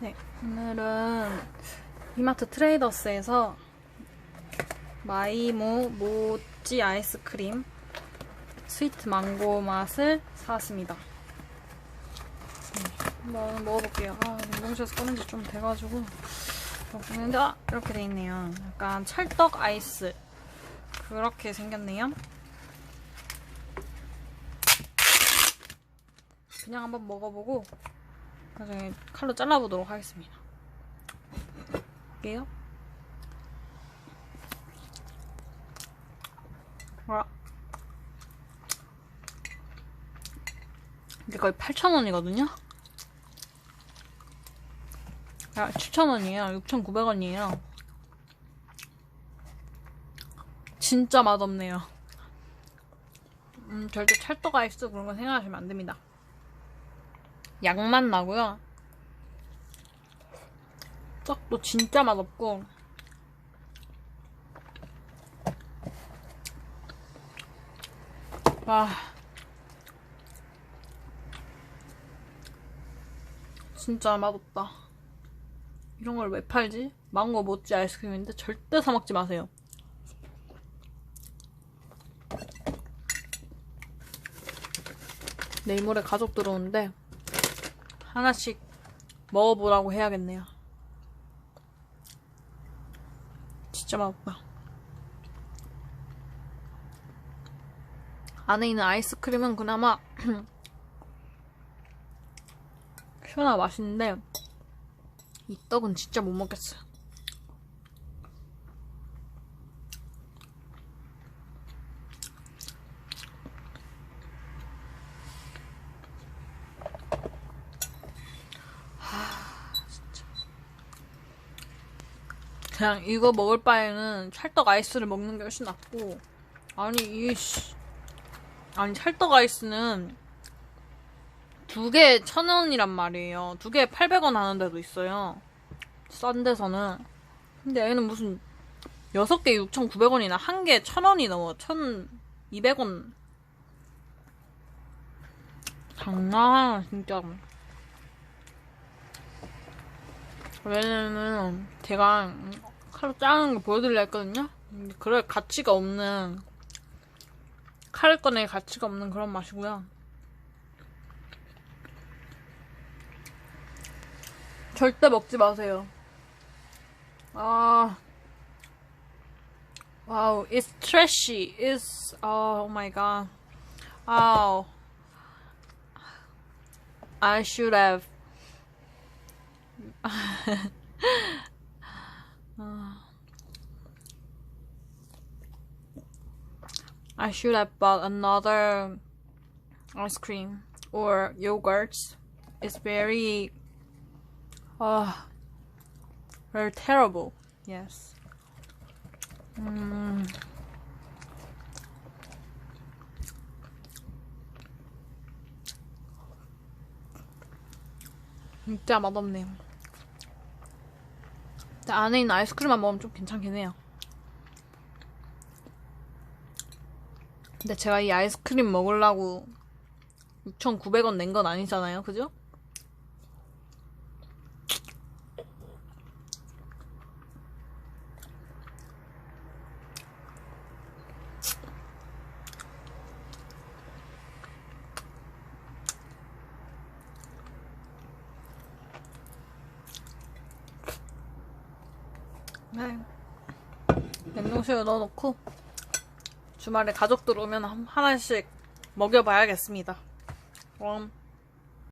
네, 오늘은 이마트 트레이더스에서 마이무 모찌 아이스크림 스위트 망고 맛을 사왔습니다. 네, 한번 먹어볼게요. 아, 냉동실에서 꺼낸 지 좀 돼가지고 먹는데 아, 이렇게 돼 있네요. 약간 찰떡 아이스 그렇게 생겼네요. 그냥 한번 먹어보고 나중에 칼로 잘라보도록 하겠습니다. 볼게요. 와. 이게 거의 8,000원이거든요? 아, 7,000원이에요. 6,900원이에요. 진짜 맛없네요. 음, 절대 찰떡 아이스 그런 거 생각하시면 안 됩니다. 양맛 나고요. 떡도 진짜 맛없고. 와. 진짜 맛없다. 이런 걸 왜 팔지? 망고 모찌 아이스크림인데 절대 사 먹지 마세요. 내일 모레 가족 들어오는데 하나씩 먹어보라고 해야겠네요. 진짜 맛없다. 안에 있는 아이스크림은 그나마 시원하고 맛있는데 이 떡은 진짜 못 먹겠어요. 그냥 이거 먹을 바에는 찰떡 아이스를 먹는 게 훨씬 낫고 아니 이씨. 아니 찰떡 아이스는 두 개 천 원이란 말이에요. 두 개 800원 하는 데도 있어요. 싼 데서는. 근데 얘는 무슨 여섯 개 6,900원이나 한개천 원이 넘어 1,200원. 장난하나 진짜 왜냐면 제가 칼로 자르는 거 보여드리려 했거든요. 그럴 가치가 없는 칼을 꺼낼 가치가 없는 그런 맛이고요. 절대 먹지 마세요. 아, wow, it's trashy. It's oh my god. Oh, I should have I should have bought another ice cream or yogurts. It's very, uh, very terrible. Yes. 음. 진짜 맛없네요. 안에 있는 아이스크림만 먹으면 좀 괜찮긴 해요. 근데 제가 이 아이스크림 먹으려고 6,900원 낸 건 아니잖아요. 그죠? 네. 냉동실에 넣어놓고 주말에 가족들 오면 한- 하나씩 먹여봐야겠습니다. 그럼